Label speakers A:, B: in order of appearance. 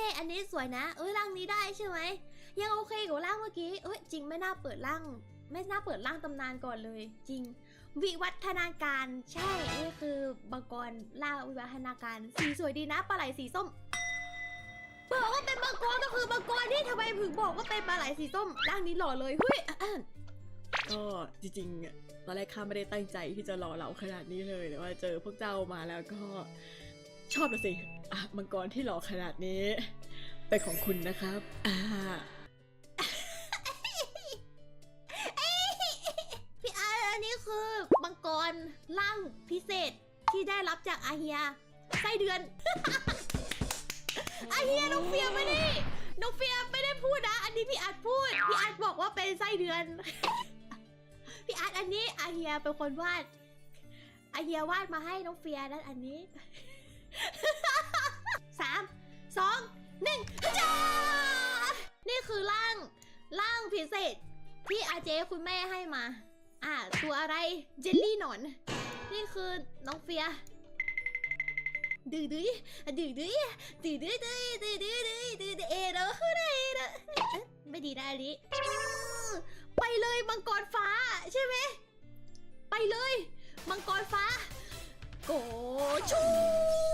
A: ท่ลูกเท่อันนี้สวยนะเอ้ยร่างนี้ได้ใช่ไหมยังโอเคกว่าร่างเมื่อกี้เอ้ยจริงไม่น่าเปิดร่างไม่น่าเปิดร่างตำนานก่อนเลย จริง วิวัฒนาการใช่นี่คือบังกรล่างวิวัฒนาการสีสวยดีนะปลาไหลสีส้มบอกว่าเป็นบังกรก็คือบังกรนี่ทำไมถึงบอกว่าเป็นปลาไหลสีส้มร่างนี้หล่อเลยเฮ้ย
B: ก็จริงๆตอนแรกข้าไม่ได้ตั้งใจที่จะรอเราขนาดนี้เลยแต่ว่าเจอพวกเจ้ามาแล้วก็ ชอบละสิอะมังกรที่หล่อขนาดนี้เป็นของคุณนะครับ อ่า
A: พี่อาร์อันนี้คือบังกรร่างพิเศษที่ได้รับจากอาเฮียไส้เดือน อาเฮียน้องเฟียไม่ได้น้องเฟียไม่ได้พูดนะ อันนี้พี่อาร์ตพูด พี่อาร์ตบอกว่าเป็นไส้เดือน พี่อาร์ตอันนี้อาเฮียเป็นคนวาดอาเฮียวาดมาให้น้องเฟียนั้นอันนี้ พิเศษ ที่อาเจคุณแม่ให้มา อ่า ตัวอะไรเจลลี่หนอน นี่คือน้องเฟียดื้อดื้อดื้อดื้อดื้อดื้อดื้อดื้อดื้อดื้อดื้อดื้อเอเดอเดเดออไม่ดีนะอันนี้ไปเลยมังกรฟ้าใช่ไหมไปเลย มังกรฟ้า โกชู